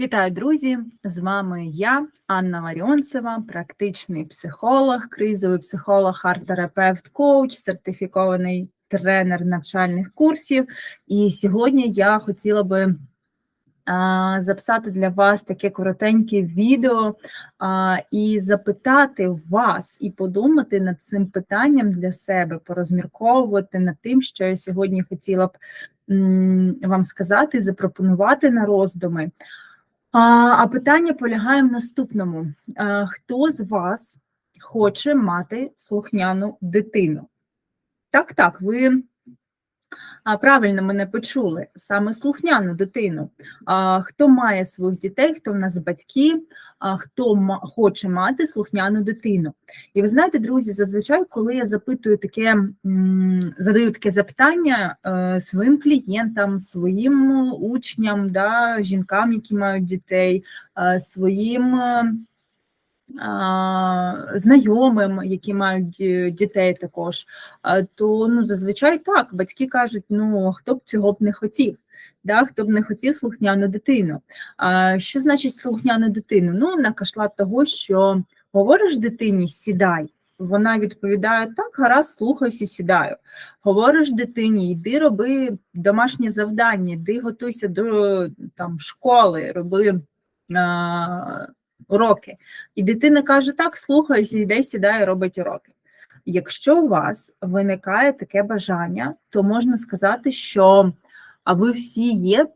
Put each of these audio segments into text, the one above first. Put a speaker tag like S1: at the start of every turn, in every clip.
S1: Вітаю, друзі! З вами я, Анна Маріонцева, практичний психолог, кризовий психолог, арт-терапевт, коуч, сертифікований тренер навчальних курсів. І сьогодні я хотіла би записати для вас таке коротеньке відео і запитати вас, і подумати над цим питанням для себе, порозмірковувати над тим, що я сьогодні хотіла б вам сказати, запропонувати на роздуми. А питання полягає в наступному: хто з вас хоче мати слухняну дитину? Так, так, ви а, правильно мене почули, саме слухняну дитину. А, Хто має своїх дітей, хто в нас батьки, а, хто хоче мати слухняну дитину. І ви знаєте, друзі, зазвичай, коли я запитую таке, задаю таке запитання е, своїм клієнтам, своїм учням, да, жінкам, які мають дітей, е, своїм. Е, знайомим, які мають дітей також, то ну, зазвичай так, батьки кажуть, ну хто б цього б не хотів, да, хто б не хотів слухняну дитину. А, що значить слухняну дитину? Ну, накашла того, що говориш дитині, сідай. Вона відповідає: так, гаразд, слухаюся, сідаю. Говориш дитині, йди роби домашнє завдання, йди готуйся до там, школи, роби уроки. І дитина каже: так, слухаюся, йде, сідає, робить уроки. Якщо у вас виникає таке бажання, то можна сказати, що а ви всі є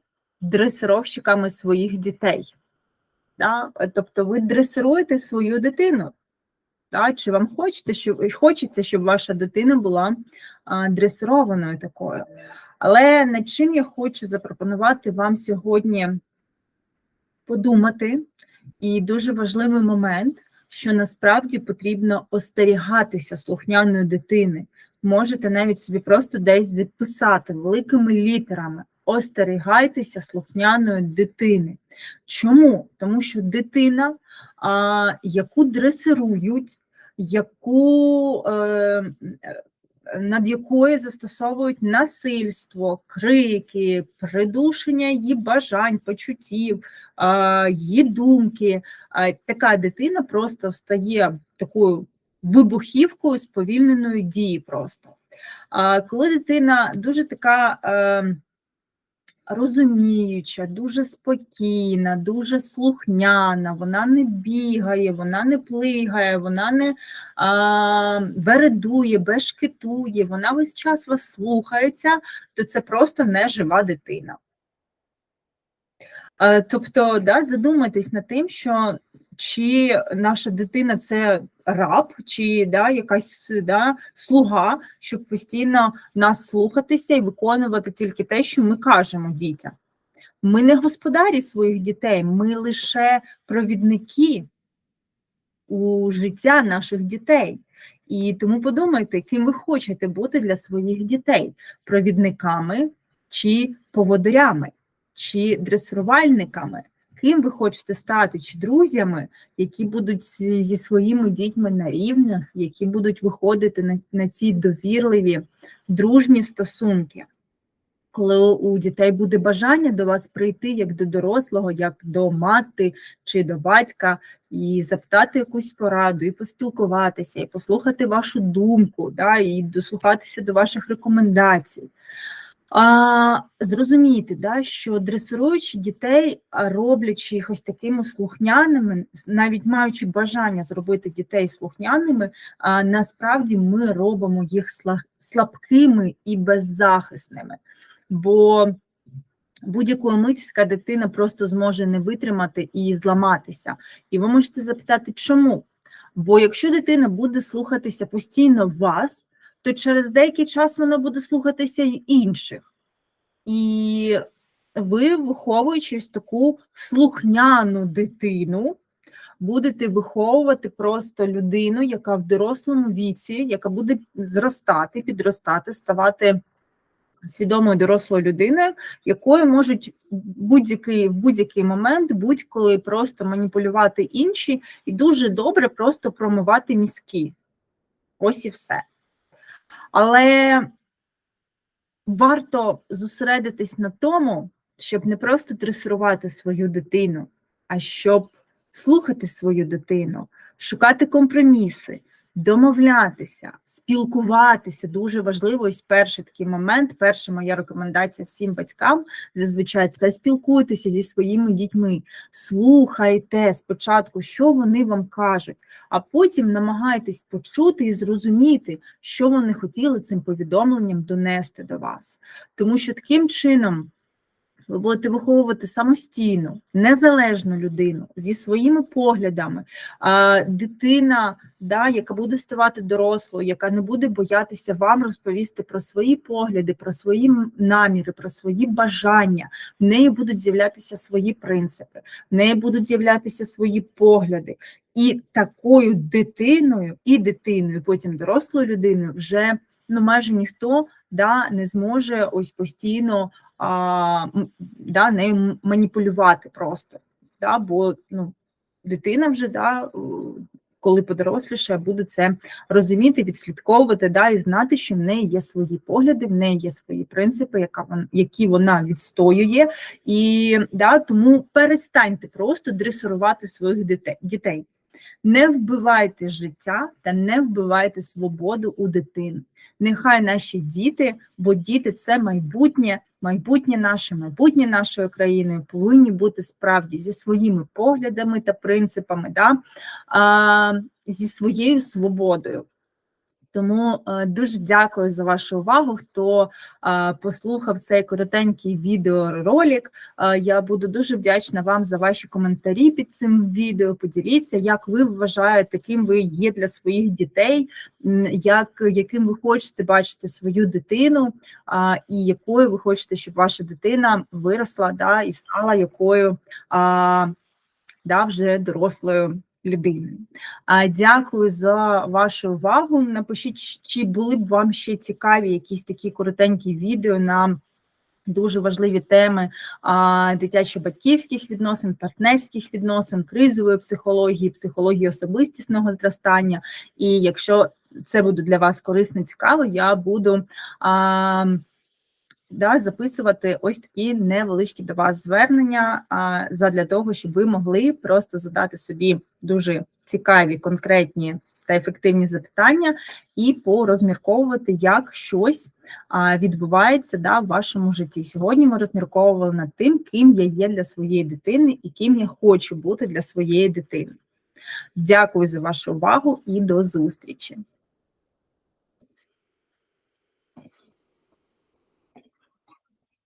S1: дресировщиками своїх дітей. Да? Тобто ви дресируєте свою дитину. Да? Чи вам хочете, щоб, хочеться, щоб ваша дитина була а, дресированою такою? Але над чим я хочу запропонувати вам сьогодні подумати, і дуже важливий момент, що насправді потрібно остерігатися слухняної дитини. Можете навіть собі просто десь записати великими літерами. Остерігайтеся слухняної дитини. Чому? Тому що дитина, а, яку дресирують, яку, е, над якою застосовують насильство, крики, придушення її бажань, почуттів, її думки, така дитина просто стає такою вибухівкою сповільненої дії просто. Коли дитина дуже така е, розуміюча, дуже спокійна, дуже слухняна, вона не бігає, вона не плигає, вона не а, вередує, бешкетує, вона весь час вас слухається, то це просто не жива дитина. Е, Тобто, да, задумайтесь над тим, що чи наша дитина це раб, чи да, якась да, слуга, щоб постійно нас слухатися і виконувати тільки те, що ми кажемо дітям. Ми не господарі своїх дітей, ми лише провідники у життя наших дітей. І тому подумайте, ким ви хочете бути для своїх дітей: провідниками чи поводирями чи дресирувальниками, ким ви хочете стати, чи друзями, які будуть зі своїми дітьми на рівнях, які будуть виходити на, на ці довірливі, дружні стосунки. Коли у дітей буде бажання до вас прийти як до дорослого, як до мати чи до батька, і запитати якусь пораду, і поспілкуватися, і послухати вашу думку, да, і дослухатися до ваших рекомендацій. А, Зрозуміти, да, що дресируючи дітей, роблячи їх такими слухняними, навіть маючи бажання зробити дітей слухняними, а, насправді ми робимо їх слабкими і беззахисними. Бо будь-якої миті така дитина просто зможе не витримати і зламатися. І ви можете запитати, чому? Бо якщо дитина буде слухатися постійно вас, то через деякий час вона буде слухатися інших. І ви, виховуючи ось таку слухняну дитину, будете виховувати просто людину, яка в дорослому віці, яка буде зростати, підростати, ставати свідомою дорослою людиною, якою можуть будь-який в будь-який момент будь-коли просто маніпулювати інші і дуже добре просто промивати мізки. Ось і все. Але варто зосередитись на тому, щоб не просто дресирувати свою дитину, а щоб слухати свою дитину, шукати компроміси, домовлятися, спілкуватися. Дуже важливо. Ось перший такий момент. Перша моя рекомендація всім батькам зазвичай це спілкуйтеся зі своїми дітьми, слухайте спочатку, що вони вам кажуть, а потім намагайтесь почути і зрозуміти, що вони хотіли цим повідомленням донести до вас. Тому що таким чином. Ви будете виховувати самостійну, незалежну людину зі своїми поглядами, дитина, да, яка буде ставати дорослою, яка не буде боятися вам розповісти про свої погляди, про свої наміри, про свої бажання. В неї будуть з'являтися свої принципи, в неї будуть з'являтися свої погляди. І такою дитиною, і дитиною, потім дорослою людиною, вже ну майже ніхто да, не зможе ось постійно да, нею маніпулювати просто. Да, бо ну, дитина вже да, коли подоросліше, буде це розуміти, відслідковувати, да, і знати, що в неї є свої погляди, в неї є свої принципи, яка вон, які вона відстоює. І да, тому перестаньте просто дресирувати своїх дітей. Не вбивайте життя та не вбивайте свободу у дитини. Нехай наші діти, бо діти це майбутнє, майбутнє наше, майбутнє нашої країни повинні бути справді зі своїми поглядами та принципами, да? а, зі своєю свободою. Тому е, дуже дякую за вашу увагу. Хто е, послухав цей коротенький відеоролик. Е, я буду дуже вдячна вам за ваші коментарі під цим відео. Поділіться, як ви вважаєте, ким ви є для своїх дітей, як, яким ви хочете бачити свою дитину, і якою ви хочете, щоб ваша дитина виросла да, і стала якою да, вже дорослою людиною. А, Дякую за вашу увагу. Напишіть, чи були б вам ще цікаві якісь такі коротенькі відео на дуже важливі теми дитячо-батьківських відносин, партнерських відносин, кризової психології, психології особистісного зростання. І якщо це буде для вас корисно цікаво, я буду. А, да, записувати ось такі невеличкі до вас звернення а, задля того, щоб ви могли просто задати собі дуже цікаві, конкретні та ефективні запитання і порозмірковувати, як щось відбувається да, в вашому житті. Сьогодні ми розмірковували над тим, ким я є для своєї дитини і ким я хочу бути для своєї дитини. Дякую за вашу увагу і до зустрічі!